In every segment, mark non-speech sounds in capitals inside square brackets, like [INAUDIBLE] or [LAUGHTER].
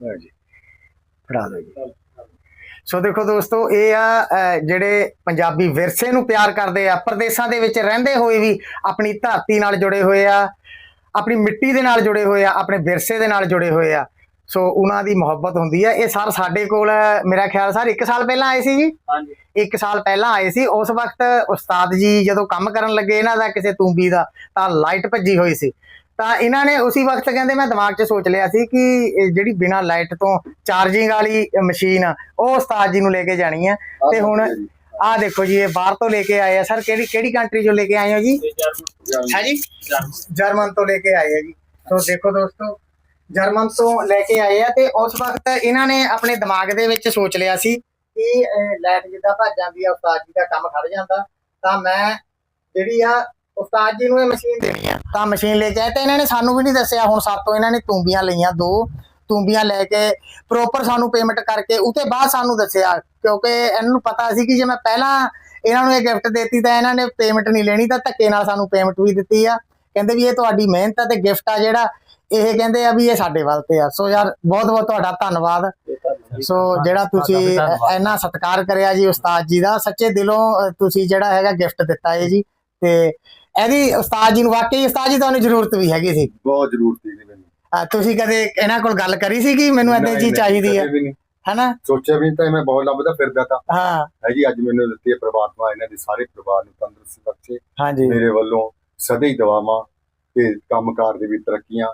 ਲਓ ਜੀ ਫੜਾ ਦਿਓ ਜੀ। ਸੋ ਦੇਖੋ ਦੋਸਤੋ ਇਹ ਆ ਜਿਹੜੇ ਪੰਜਾਬੀ ਵਿਰਸੇ ਨੂੰ ਪਿਆਰ ਕਰਦੇ ਆ ਪ੍ਰਦੇਸ਼ਾਂ ਦੇ ਵਿੱਚ ਰਹਿੰਦੇ ਹੋਏ ਵੀ ਆਪਣੀ ਧਰਤੀ ਨਾਲ ਜੁੜੇ ਹੋਏ ਆ ਆਪਣੀ ਮਿੱਟੀ ਦੇ ਨਾਲ ਜੁੜੇ ਹੋਏ ਆ ਆਪਣੇ ਵਿਰਸੇ ਦੇ ਨਾਲ ਜੁੜੇ ਹੋਏ ਆ। ਸੋ ਉਹਨਾਂ ਦੀ ਮੁਹੱਬਤ ਹੁੰਦੀ ਆ। ਇਹ ਸਰ ਸਾਡੇ ਕੋਲ ਮੇਰਾ ਖਿਆਲ ਸਰ 1 ਸਾਲ ਪਹਿਲਾਂ ਆਏ ਸੀ ਜੀ? ਹਾਂਜੀ। 1 ਸਾਲ ਪਹਿਲਾਂ ਆਏ ਸੀ। ਉਸ ਵਕਤ ਉਸਤਾਦ ਜੀ ਜਦੋਂ ਕੰਮ ਕਰਨ ਲੱਗੇ ਇਹਨਾਂ ਦਾ ਕਿਸੇ ਤੂੰਬੀ ਦਾ ਤਾਂ ਲਾਈਟ ਭੱਜੀ ਹੋਈ ਸੀ। ਤਾਂ ਇਹਨਾਂ ਨੇ ਉਸੇ ਵਕਤ ਕਹਿੰਦੇ ਮੈਂ ਦਿਮਾਗ 'ਚ ਸੋਚ ਲਿਆ ਸੀ ਕਿ ਜਿਹੜੀ ਬਿਨਾ ਲਾਈਟ ਤੋਂ ਚਾਰਜਿੰਗ ਵਾਲੀ ਮਸ਼ੀਨ ਆ ਉਹ ਉਸਤਾਦ ਜੀ ਨੂੰ ਲੈ ਕੇ ਜਾਣੀ ਆ। ਤੇ ਹੁਣ ਆਹ ਦੇਖੋ ਜੀ ਇਹ ਬਾਹਰ ਤੋਂ ਲੈ ਕੇ ਆਏ ਆ। ਸਰ ਕਿਹੜੀ ਕਿਹੜੀ ਕੰਟਰੀ ਚੋਂ ਲੈ ਕੇ ਆਏ ਹੋ ਜੀ? ਤੇ ਹੈ ਜੀ ਜਰਮਨ। ਤੋਂ ਲੈ ਕੇ ਆਏ ਆ ਜੀ। ਸੋ ਦੇਖੋ ਦੋਸਤੋ ਜਰਮਨ ਤੋਂ ਲੈ ਕੇ ਆਏ ਆ ਤੇ ਉਸ ਵਕਤ ਇਹਨਾਂ ਨੇ ਆਪਣੇ ਦਿਮਾਗ ਦੇ ਵਿੱਚ ਸੋਚ ਲਿਆ ਸੀ ਕਿ ਲਾਈਟ ਜਿੱਦਾਂ ਭੱਜ ਜਾਂਦੀ ਆ ਉਸਤਾਦ ਜੀ ਦਾ ਕੰਮ ਖੜ ਜਾਂਦਾ। ਤਾਂ ਮੈਂ ਜਿਹੜੀ ਆ ਉਸਤਾਦ ਜੀ ਨੂੰ ਇਹ ਮਸ਼ੀਨ ਦੇਣੀ ਆ। ਤਾਂ ਮਸ਼ੀਨ ਲੈ ਕੇ ਆਏ ਤੇ ਇਹਨਾਂ ਨੇ ਸਾਨੂੰ ਵੀ ਨਹੀਂ ਦੱਸਿਆ। ਹੁਣ ਸਾਤੋਂ ਇਹਨਾਂ ਨੇ ਤੂੰਬੀਆਂ ਲਈਆਂ ਦੋ ਤੂੰਬੀਆਂ ਲੈ ਕੇ ਪ੍ਰੋਪਰ ਸਾਨੂੰ ਪੇਮੈਂਟ ਕਰਕੇ ਉਤੇ ਬਾਅਦ ਸਾਨੂੰ ਦੱਸਿਆ। ਕਿਉਂਕਿ ਇਹਨਾਂ ਨੂੰ ਪਤਾ ਸੀ ਕਿ ਜੇ ਮੈਂ ਪਹਿਲਾਂ ਇਹਨਾਂ ਨੂੰ ਇਹ ਗਿਫਟ ਦਿੱਤੀ ਤਾਂ ਇਹਨਾਂ ਨੇ ਪੇਮੈਂਟ ਨਹੀਂ ਲੈਣੀ ਤਾਂ ਧੱਕੇ ਨਾਲ ਸਾਨੂੰ ਪੇਮੈਂਟ ਵੀ ਦਿੱਤੀ ਆ। ਕਹਿੰਦੇ ਵੀ ਇਹ ਤੁਹਾਡੀ ਮਿਹਨਤ ਆ ਤੇ ਗਿਫਟ ਆ ਜਿਹੜਾ ਇਹ ਕਹਿੰਦੇ ਆ ਵੀ ਇਹ ਸਾਡੇ ਵੱਲ ਤੇ ਆ। ਸੋ ਯਾਰ ਬਹੁਤ ਬਹੁਤ ਤੁਹਾਡਾ ਧੰਨਵਾਦ। ਸੋ ਜਿਹੜਾ ਤੁਸੀਂ। ਇੰਨਾ ਸਤਿਕਾਰ ਕਰਿਆ ਜੀ ਉਸਤਾਦ ਜੀ ਦਾ ਸੱਚੇ ਦਿਲੋਂ ਤੁਸੀਂ ਜਿਹੜਾ ਹੈਗਾ ਗਿਫਟ ਦਿੱਤਾ ਹੈ ਜੀ। ਤੇ ਇਹਦੀ ਉਸਤਾਦ ਜੀ ਨੂੰ ਵਾਕਈ ਉਸਤਾਦ ਜੀ ਤੁਹਾਨੂੰ ਜ਼ਰੂਰਤ ਵੀ ਹੈਗੀ ਸੀ। ਬਹੁਤ ਜ਼ਰੂਰਤ ਸੀ ਮੈਨੂੰ। ਅ, ਤੁਸੀਂ ਕਦੇ ਇਹਨਾਂ ਕੋਲ ਗੱਲ ਕਰੀ ਸੀ ਕਿ ਮੈਨੂੰ ਇਦਾਂ ਨਹੀਂ, ਚੀਜ਼ ਨਹੀਂ, ਚਾਹੀਦੀ ਹੈ? ਕਦੇ ਵੀ ਨਹੀਂ। ਹੈਨਾ? ਸੋਚਿਆ ਵੀ ਨਹੀਂ ਤਾਂ ਮੈਂ ਬਹੁਤ ਲੱਭਦਾ ਫਿਰਦਾ ਤਾਂ। ਹਾਂ। ਹੈ ਜੀ ਅੱਜ ਮੈਨੂੰ ਦਿੱਤੀ ਹੈ ਪ੍ਰਮਾਤਮਾ ਇਹਨਾਂ ਦੇ ਸਾਰੇ ਪਰਿਵਾਰ ਨੂੰ ਤੰਦਰੁਸਤੀ ਬਖਸ਼ੇ ਹਾਂਜੀ। ਮੇਰੇ ਵੱਲੋਂ ਸਦਾ ਹੀ ਦਵਾਵਾਂ ਤੇ ਕੰਮਕਾਰ ਦੇ ਵੀ ਤਰੱਕੀਆਂ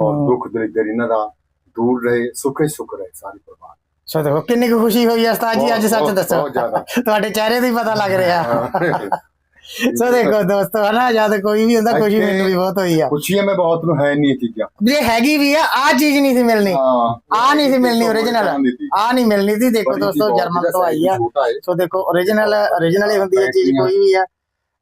ਔਰ। ਦੁੱਖ ਦਰਿਦਰ ਇਹਨਾਂ ਦਾ ਦੂਰ ਰਹੇ ਸੁਖੇ ਸੁਖ ਰਹੇ ਸਾਰੇ ਪਰਿਵਾਰ। ਸੋ ਦੇਖੋ ਕਿੰਨੀ ਕੁ ਖੁਸ਼ੀ ਹੋਈ ਹੈ ਉਸਤਾਦ ਜੀ ਅੱਜ ਬਹੁਤ- ਸੱਚ ਬਹੁਤ- ਦੱਸੋ। ਬਹੁਤ ਜ਼ਿਆਦਾ। ਤੁਹਾਡੇ ਚਿਹਰੇ ਤੋਂ ਹੀ ਪਤਾ ਲੱਗ ਰਿਹਾ। ਹਾਂ। [LAUGHS] ਸੋ ਦੇਖੋ ਦੋਸਤੋ ਹਨਾ ਜਦ ਕੋਈ ਵੀ ਹੁੰਦਾ ਖੁਸ਼ੀ ਮੈਨੂੰ ਵੀ ਬਹੁਤ ਹੋਈ ਆ। ਖੁਸ਼ੀਆਂ ਮੈਂ ਬਹੁਤ ਨੂੰ ਹੈ ਨਹੀਂ ਚੀਜ਼ਾਂ। ਜੇ ਹੈਗੀ ਵੀ ਆ ਆ ਚੀਜ਼ ਨਹੀਂ ਸੀ ਮਿਲਣੀ। ਆ ਨਹੀਂ ਸੀ ਮਿਲਣੀ ਸੀ। ਆ ਨਹੀਂ ਮਿਲਣੀ ਸੀ ਦੇਖੋ ਦੋਸਤੋ ਜਰਮਨ ਤੋਂ ਆਈ ਆ। ਸੋ ਦੇਖੋ origignal origignal ਹੀ ਹੁੰਦੀ ਹੈ ਚੀਜ਼। ਕੋਈ ਵੀ ਆ।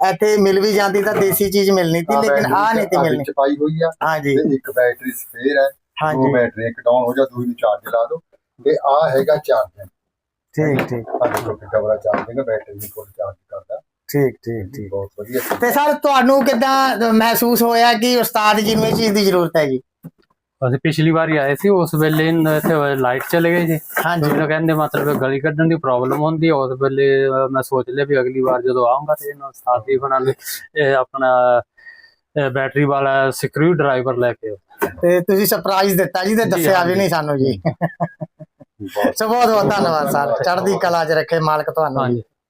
ਇੱਥੇ ਮਿਲ ਵੀ ਜਾਂਦੀ ਤਾਂ ਦੇਸੀ ਚੀਜ਼ ਮਿਲਣੀ ਸੀ ਲੇਕਿਨ ਆ ਨਹੀਂ ਆਹ ਮਿਲਣੀ। ਵਿੱਚ ਪਾਈ ਹੋਈ ਆ। ਹਾਂਜੀ। ਤੇ ਇੱਕ ਬੈਟਰੀ ਸਪੇਅਰ ਹੈ ਦੋ ਹਾਂਜੀ ਬੈਟਰੀ ਇੱਕ ਡਾਊਨ ਹੋ ਜਾ ਦੂਜੀ ਨੂੰ ਚਾਰਜ ਲਾ ਦਿਓ ਤੇ ਆ ਹੈਗਾ ਚਾਰਜਰ ਠੀਕ ਠੀਕ। ਕਿ ਕਵਰਾ ਚਾਰਜਿੰਗ ਬੈਟਰੀ ਵੀ ਫੁੱਲ ਚਾਰਜ ਠੀਕ ਠੀਕ ਠੀਕ। ਬਹੁਤ ਵਧੀਆ ਤੇ ਸਰ ਤੁਹਾਨੂੰ ਕਿਦਾਂ ਮਹਿਸੂਸ ਹੋਇਆ ਕਿ ਉਸਤਾਦ ਜੀ ਨੂੰ ਇਹ ਚੀਜ਼ ਦੀ ਜ਼ਰੂਰਤ ਹੈ ਜੀ ਅਸੀਂ ਪਿਛਲੀ ਵਾਰੀ ਆਏ ਸੀ ਉਸ ਵੇਲੇ ਇੱਥੇ ਲਾਈਟ ਚਲੇ ਗਈ ਜੀ। ਹਾਂਜੀ। ਜਦੋਂ ਕਹਿੰਦੇ ਮਤਲਬ ਗਲੀ ਕੱਢਣ ਦੀ ਪ੍ਰੋਬਲਮ ਹੁੰਦੀ ਉਸ ਵੇਲੇ ਮੈਂ ਸੋਚ ਲਿਆ ਵੀ ਅਗਲੀ ਵਾਰ ਜਦੋਂ ਆਉਂਗਾ ਤੇ ਇਹਨਾਂ ਸਾਥੀ ਬਣਾ ਲਈ ਇਹ ਆਪਣਾ ਬੈਟਰੀ ਵਾਲਾ ਸਕਰੂ ਡਰਾਈਵਰ ਲੈ ਕੇ। ਤੇ ਤੁਸੀਂ ਸਰਪ੍ਰਾਈਜ਼ ਦਿੱਤਾ ਜੀ ਤੇ ਜੀ, ਦੱਸਿਆ ਵੀ। ਨਹੀਂ ਸਾਨੂੰ ਜੀ। ਬਹੁਤ ਸੋ ਬਹੁਤ ਬਹੁਤ ਧੰਨਵਾਦ ਸਰ। ਚੜ੍ਹਦੀ ਕਲਾ 'ਚ ਰੱਖੇ ਮਾਲਕ ਤੁਹਾਨੂੰ ਜੀ।